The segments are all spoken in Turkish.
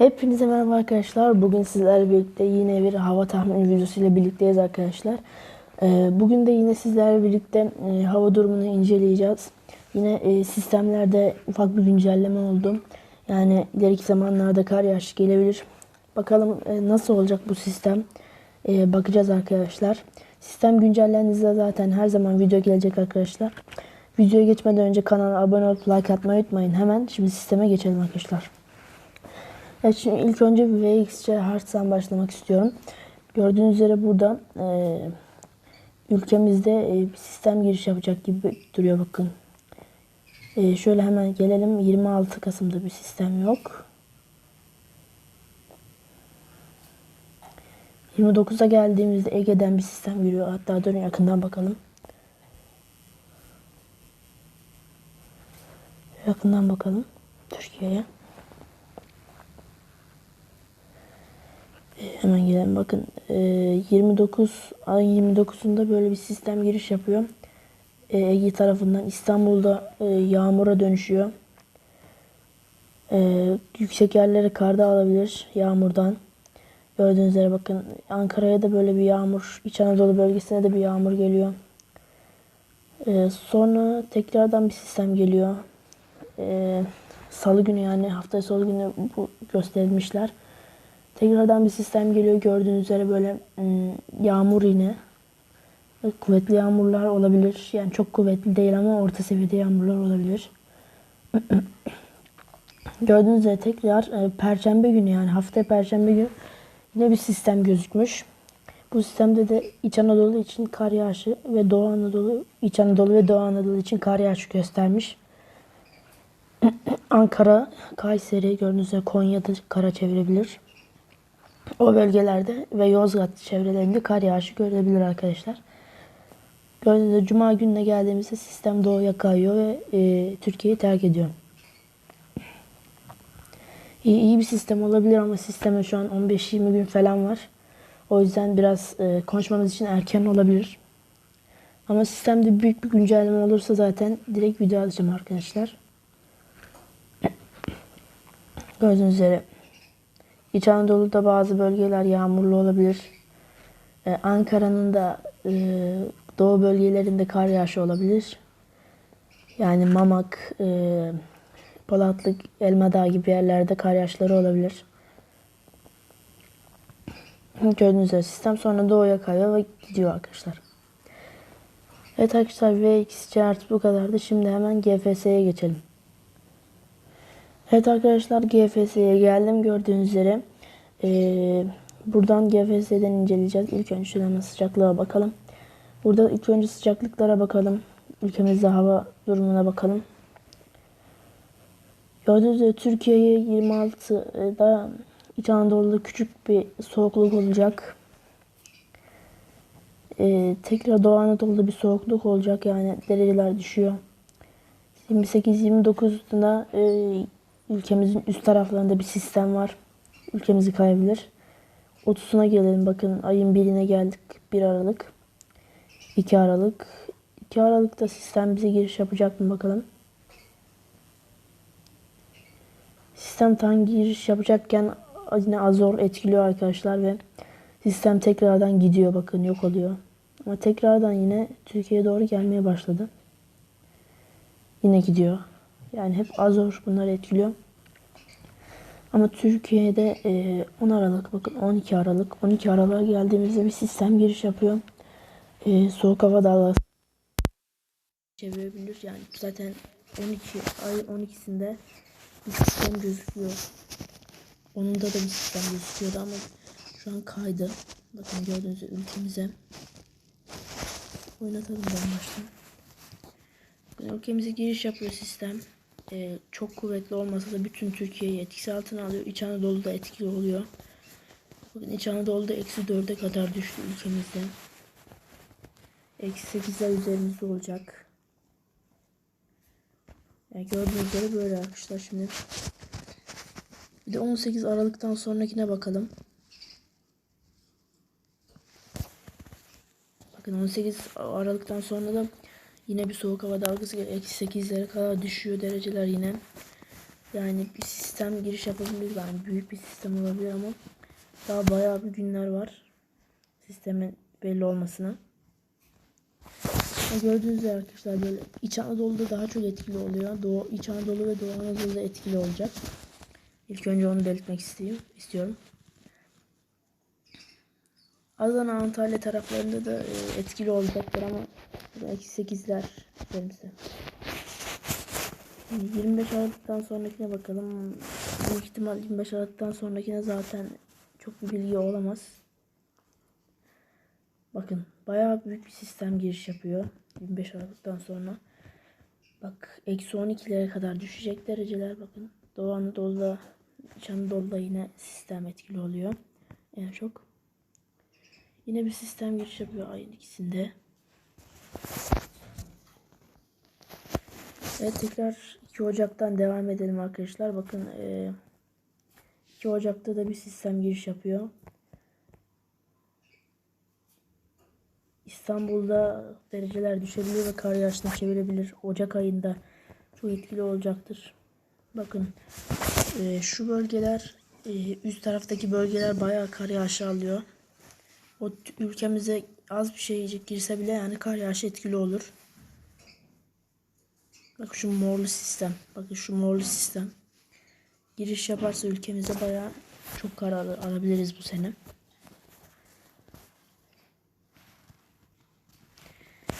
Hepinize merhaba arkadaşlar. Bugün sizlerle birlikte yine bir hava tahmini videosu ile birlikteyiz arkadaşlar. Ee, Bugün de yine sizlerle birlikte e, hava durumunu inceleyeceğiz. Yine e, sistemlerde ufak bir güncelleme oldu. Yani ileriki zamanlarda kar yağışı gelebilir. Bakalım e, nasıl olacak bu sistem. Bakacağız arkadaşlar. Sistem güncellendiğinde zaten her zaman video gelecek arkadaşlar. Videoya geçmeden önce kanala abone olup like atmayı unutmayın. Hemen şimdi sisteme geçelim arkadaşlar. Evet şimdi ilk önce VXC Hearts'tan başlamak istiyorum. Gördüğünüz üzere burada e, ülkemizde e, bir sistem giriş yapacak gibi duruyor bakın. E, şöyle hemen gelelim. 26 Kasım'da bir sistem yok. 29'a geldiğimizde Ege'den bir sistem giriyor. Hatta dönün yakından bakalım. Yakından bakalım Türkiye'ye. Hemen gelelim bakın e, 29 ayın 29'unda böyle bir sistem giriş yapıyor. E, Ege tarafından İstanbul'da e, yağmura dönüşüyor. E, yüksek yerlere karda alabilir yağmurdan. Gördüğünüz üzere bakın Ankara'ya da böyle bir yağmur, İç Anadolu bölgesine de bir yağmur geliyor. Sonra tekrardan bir sistem geliyor. Salı günü yani hafta Salı günü bu gösterilmişler. Tekrardan bir sistem geliyor. Gördüğünüz üzere böyle ım, yağmur yine. Kuvvetli yağmurlar olabilir. Yani çok kuvvetli değil ama orta seviyede yağmurlar olabilir. Gördüğünüz üzere tekrar e, perşembe günü yani hafta perşembe günü yine bir sistem gözükmüş. Bu sistemde de İç Anadolu için kar yağışı ve Doğu Anadolu, İç Anadolu ve Doğu Anadolu için kar yağışı göstermiş. Ankara, Kayseri, gördüğünüz üzere Konya'da kara çevirebilir. O bölgelerde ve Yozgat çevrelerinde kar yağışı görebilir arkadaşlar. Gördüğünüz Cuma gününe geldiğimizde sistem doğuya kayıyor ve e, Türkiye'yi terk ediyor. İyi, iyi bir sistem olabilir ama sisteme şu an 15-20 gün falan var. O yüzden biraz e, konuşmamız için erken olabilir. Ama sistemde büyük bir güncelleme olursa zaten direkt video alacağım arkadaşlar. Gördüğünüz üzere İç Anadolu'da bazı bölgeler yağmurlu olabilir. Ee, Ankara'nın da e, doğu bölgelerinde kar yağışı olabilir. Yani Mamak, e, Polatlık, Elmadağ gibi yerlerde kar yağışları olabilir. Gördüğünüz üzere sistem sonra doğuya kayıyor ve gidiyor arkadaşlar. Evet arkadaşlar VXC artı bu kadardı. Şimdi hemen GFS'ye geçelim. Evet arkadaşlar GFS'ye geldim gördüğünüz üzere. Ee, buradan GFS'den inceleyeceğiz. İlk önce şuradan sıcaklığa bakalım. Burada ilk önce sıcaklıklara bakalım. Ülkemizde hava durumuna bakalım. Gördüğünüz üzere Türkiye'ye 26'da İç Anadolu'da küçük bir soğukluk olacak. Ee, tekrar Doğu Anadolu'da bir soğukluk olacak yani dereceler düşüyor. 28-29'da e, ülkemizin üst taraflarında bir sistem var. Ülkemizi kayabilir. 30'una gelelim. Bakın ayın 1'ine geldik. 1 Aralık. 2 Aralık. 2 Aralık'ta sistem bize giriş yapacak mı bakalım. Sistem tam giriş yapacakken yine Azor etkiliyor arkadaşlar ve sistem tekrardan gidiyor bakın yok oluyor. Ama tekrardan yine Türkiye'ye doğru gelmeye başladı. Yine gidiyor. Yani hep Azor bunları etkiliyor. Ama Türkiye'de 10 Aralık bakın 12 Aralık 12 Aralık'a geldiğimizde bir sistem giriş yapıyor. E, soğuk hava dalgası çevirebilir. Yani zaten 12 ay 12'sinde bir sistem gözüküyor. Onun da da bir sistem gözüküyordu ama şu an kaydı. Bakın gördüğünüz gibi ülkemize oynatalım ben baştan. Ülkemize giriş yapıyor sistem e, çok kuvvetli olmasa da bütün Türkiye'yi etkisi altına alıyor. İç Anadolu'da etkili oluyor. Bugün İç Anadolu'da eksi 4'e kadar düştü ülkemizde. Eksi 8'ler üzerimizde olacak. Yani gördüğünüz üzere böyle arkadaşlar şimdi. Bir de 18 Aralık'tan sonrakine bakalım. Bakın 18 Aralık'tan sonra da Yine bir soğuk hava dalgası. Eksi 8'lere kadar düşüyor dereceler yine. Yani bir sistem giriş yapabilir yani büyük bir sistem olabilir ama daha bayağı bir günler var sistemin belli olmasına. Gördüğünüz üzere arkadaşlar böyle İç Anadolu'da daha çok etkili oluyor. Doğu, İç Anadolu ve Doğu Anadolu'da etkili olacak. İlk önce onu belirtmek istiyorum. Adana, Antalya taraflarında da e, etkili olacaktır ama eksi 8'ler derim size. Şimdi 25 Aralık'tan sonrakine bakalım. Büyük ihtimal 25 Aralık'tan sonrakine zaten çok bir bilgi olamaz. Bakın bayağı büyük bir sistem giriş yapıyor. 25 Aralık'tan sonra. Bak eksi 12'lere kadar düşecek dereceler bakın. Doğu Anadolu'da, İç Anadolu'da yine sistem etkili oluyor. En çok. Yine bir sistem giriş yapıyor ayın ikisinde. Evet tekrar 2 Ocak'tan devam edelim arkadaşlar. Bakın eee 2 Ocak'ta da bir sistem giriş yapıyor. İstanbul'da dereceler düşebilir ve kar yağışına çevirebilir. Ocak ayında çok etkili olacaktır. Bakın eee, şu bölgeler eee, üst taraftaki bölgeler bayağı kar yağışı alıyor. O ülkemize az bir şeycik girse bile yani kar yağışı etkili olur. Bak şu morlu sistem. Bakın şu morlu sistem. Giriş yaparsa ülkemize bayağı çok kar al- alabiliriz bu sene.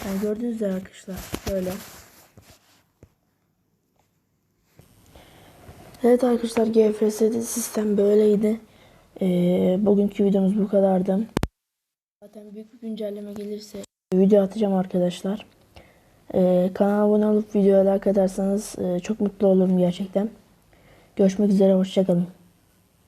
Yani gördüğünüz üzere arkadaşlar böyle. Evet arkadaşlar GFS'de sistem böyleydi. Ee, bugünkü videomuz bu kadardı. Zaten büyük bir güncelleme gelirse video atacağım arkadaşlar. Ee, kanala abone olup videoya like atarsanız e, çok mutlu olurum gerçekten. Görüşmek üzere hoşçakalın.